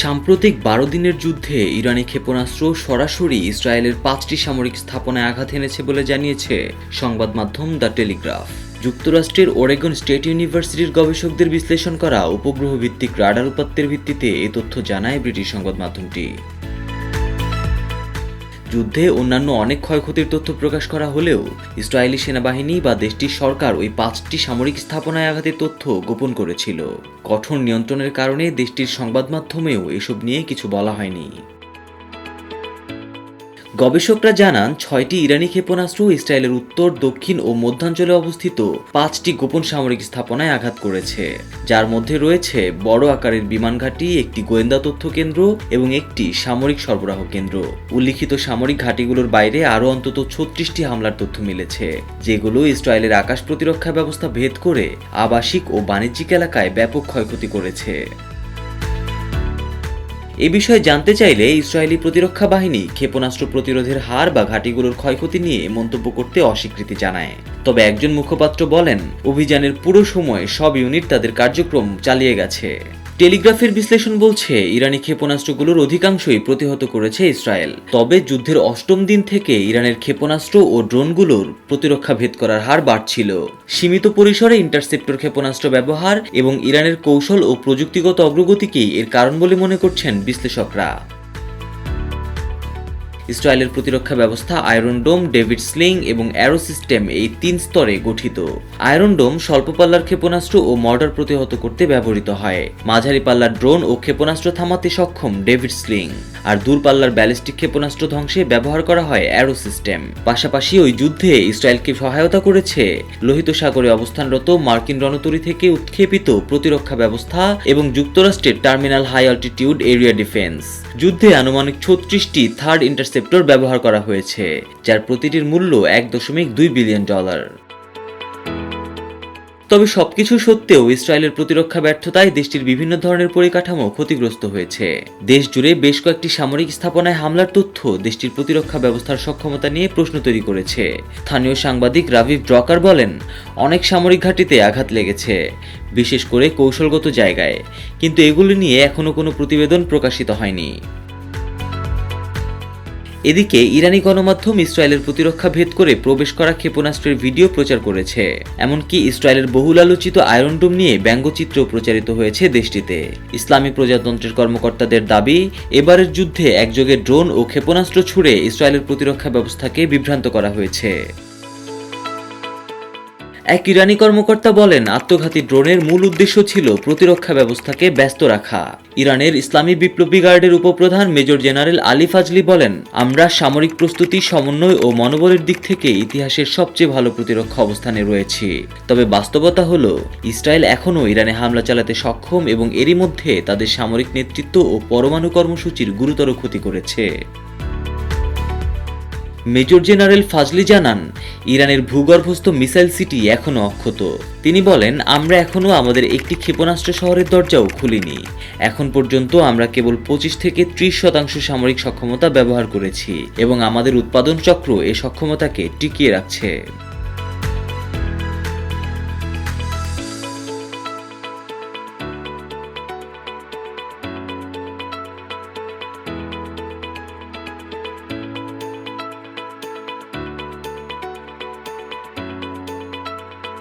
সাম্প্রতিক বারো দিনের যুদ্ধে ইরানি ক্ষেপণাস্ত্র সরাসরি ইসরায়েলের পাঁচটি সামরিক স্থাপনায় আঘাত এনেছে বলে জানিয়েছে সংবাদ মাধ্যম দ্য টেলিগ্রাফ। যুক্তরাষ্ট্রের ওরেগন স্টেট ইউনিভার্সিটির গবেষকদের বিশ্লেষণ করা উপগ্রহ ভিত্তিক রাডার উপাত্তের ভিত্তিতে এ তথ্য জানায় ব্রিটিশ সংবাদ মাধ্যমটি। যুদ্ধে অন্যান্য অনেক ক্ষয়ক্ষতির তথ্য প্রকাশ করা হলেও ইসরায়েলি সেনাবাহিনী বা দেশটির সরকার ওই পাঁচটি সামরিক স্থাপনায় আঘাতের তথ্য গোপন করেছিল। কঠোর নিয়ন্ত্রণের কারণে দেশটির সংবাদ মাধ্যমেও এসব নিয়ে কিছু বলা হয়নি। গবেষকরা জানান, ছয়টি ইরানি ক্ষেপণাস্ত্র ইসরায়েলের উত্তর, দক্ষিণ ও মধ্যাঞ্চলে অবস্থিত। পাঁচটি গোপন সামরিক স্থাপনায় আঘাত করেছে। যার মধ্যে রয়েছে বড় আকারের বিমান ঘাঁটি, একটি গোয়েন্দা তথ্য কেন্দ্র এবং একটি সামরিক সরবরাহ কেন্দ্র। উল্লিখিত সামরিক ঘাঁটিগুলোর বাইরে আরও অন্তত ছত্রিশটি হামলার তথ্য মিলেছে, যেগুলো ইসরায়েলের আকাশ প্রতিরক্ষা ব্যবস্থা ভেদ করে আবাসিক ও বাণিজ্যিক এলাকায় ব্যাপক ক্ষয়ক্ষতি করেছে। এ বিষয়ে জানতে চাইলে ইসরায়েলি প্রতিরক্ষা বাহিনী ক্ষেপণাস্ত্র প্রতিরোধের হার বা ঘাঁটিগুলোর ক্ষয়ক্ষতি নিয়ে মন্তব্য করতে অস্বীকৃতি জানায়। তবে একজন মুখপাত্র বলেন, অভিযানের পুরো সময় সব ইউনিট তাদের কার্যক্রম চালিয়ে গেছে। টেলিগ্রাফের বিশ্লেষণ বলছে, ইরানি ক্ষেপণাস্ত্রগুলোর অধিকাংশই প্রতিহত করেছে ইসরায়েল। তবে যুদ্ধের অষ্টম দিন থেকে ইরানের ক্ষেপণাস্ত্র ও ড্রোনগুলোর প্রতিরক্ষা ভেদ করার হার বাড়ছিল। সীমিত পরিসরে ইন্টারসেপ্টর ক্ষেপণাস্ত্র ব্যবহার এবং ইরানের কৌশল ও প্রযুক্তিগত অগ্রগতিকেই এর কারণ বলে মনে করছেন বিশ্লেষকরা। ইসরায়েলের প্রতিরক্ষা ব্যবস্থা আয়রন ডোম ডেভিড স্লিং এবং অ্যারো সিস্টেম এই তিন স্তরে গঠিত। আয়রন ডোম স্বল্প পাল্লার ক্ষেপণাস্ত্র ও মর্টার প্রতিহত করতে ব্যবহৃত হয়। মাঝারি পাল্লার ড্রোন ও ক্ষেপণাস্ত্র থামাতে সক্ষম ডেভিড স্লিং আর দূরপাল্লার ব্যালিস্টিক ক্ষেপণাস্ত্র ধ্বংসে ব্যবহার করা হয় অ্যারো সিস্টেম পাশাপাশি ওই যুদ্ধে ইসরায়েলকে সহায়তা করেছে লোহিত সাগরে অবস্থানরত মার্কিন রণতরী থেকে উৎক্ষেপিত প্রতিরক্ষা ব্যবস্থা এবং যুক্তরাষ্ট্রের terminal high altitude area defence যুদ্ধে আনুমানিক ছত্রিশটি থার্ড ইন্টারসেপ্টর ব্যবহার করা হয়েছে, যার প্রতিটির মূল্য এক দশমিক দুই বিলিয়ন ডলার। তবে সবকিছু সত্ত্বেও ইসরায়েলের প্রতিরক্ষা ব্যর্থতায় দেশটির বিভিন্ন ধরনের পরিকাঠামো ক্ষতিগ্রস্ত হয়েছে। দেশ জুড়ে বেশ কয়েকটি সামরিক স্থাপনায় হামলার তথ্য দেশটির প্রতিরক্ষা ব্যবস্থার সক্ষমতা নিয়ে প্রশ্ন তৈরি করেছে। স্থানীয় সাংবাদিক রাভিভ ড্রকার বলেন, অনেক সামরিক ঘাঁটিতে আঘাত লেগেছে, বিশেষ করে কৌশলগত জায়গায়। কিন্তু এগুলি নিয়ে এখনও কোনো প্রতিবেদন প্রকাশিত হয়নি। এদিকে ইরানি গণমাধ্যম ইসরায়েলের প্রতিরক্ষা ভেদ করে প্রবেশ করা ক্ষেপণাস্ত্রের ভিডিও প্রচার করেছে। এমনকি ইসরায়েলের বহুল আলোচিত আয়রন ডোম নিয়ে ব্যঙ্গচিত্র প্রচারিত হয়েছে দেশটিতে। ইসলামী প্রজাতন্ত্রের কর্মকর্তাদের দাবি, এবারের যুদ্ধে একযোগে ড্রোন ও ক্ষেপণাস্ত্র ছুড়ে ইসরায়েলের প্রতিরক্ষা ব্যবস্থাকে বিভ্রান্ত করা হয়েছে। এক ইরানি কর্মকর্তা বলেন, আত্মঘাতী ড্রোনের মূল উদ্দেশ্য ছিল প্রতিরক্ষা ব্যবস্থাকে ব্যস্ত রাখা। ইরানের ইসলামী বিপ্লবী গার্ডের উপপ্রধান মেজর জেনারেল আলী ফাজলি বলেন, আমরা সামরিক প্রস্তুতি, সমন্বয় ও মনোবলের দিক থেকে ইতিহাসের সবচেয়ে ভালো প্রতিরক্ষা অবস্থানে রয়েছি। তবে বাস্তবতা হল, ইসরায়েল এখনও ইরানে হামলা চালাতে সক্ষম এবং এরই মধ্যে তাদের সামরিক নেতৃত্ব ও পরমাণু কর্মসূচির গুরুতর ক্ষতি করেছে। মেজর জেনারেল ফাজলি জানান, ইরানের ভূগর্ভস্থ মিসাইল সিটি এখনও অক্ষত। তিনি বলেন, আমরা এখনও আমাদের একটি ক্ষেপণাস্ত্র শহরের দরজাও খুলিনি। এখন পর্যন্ত আমরা কেবল পঁচিশ থেকে ত্রিশ শতাংশ সামরিক সক্ষমতা ব্যবহার করেছি এবং আমাদের উৎপাদন চক্র এ সক্ষমতাকে টিকিয়ে রাখছে।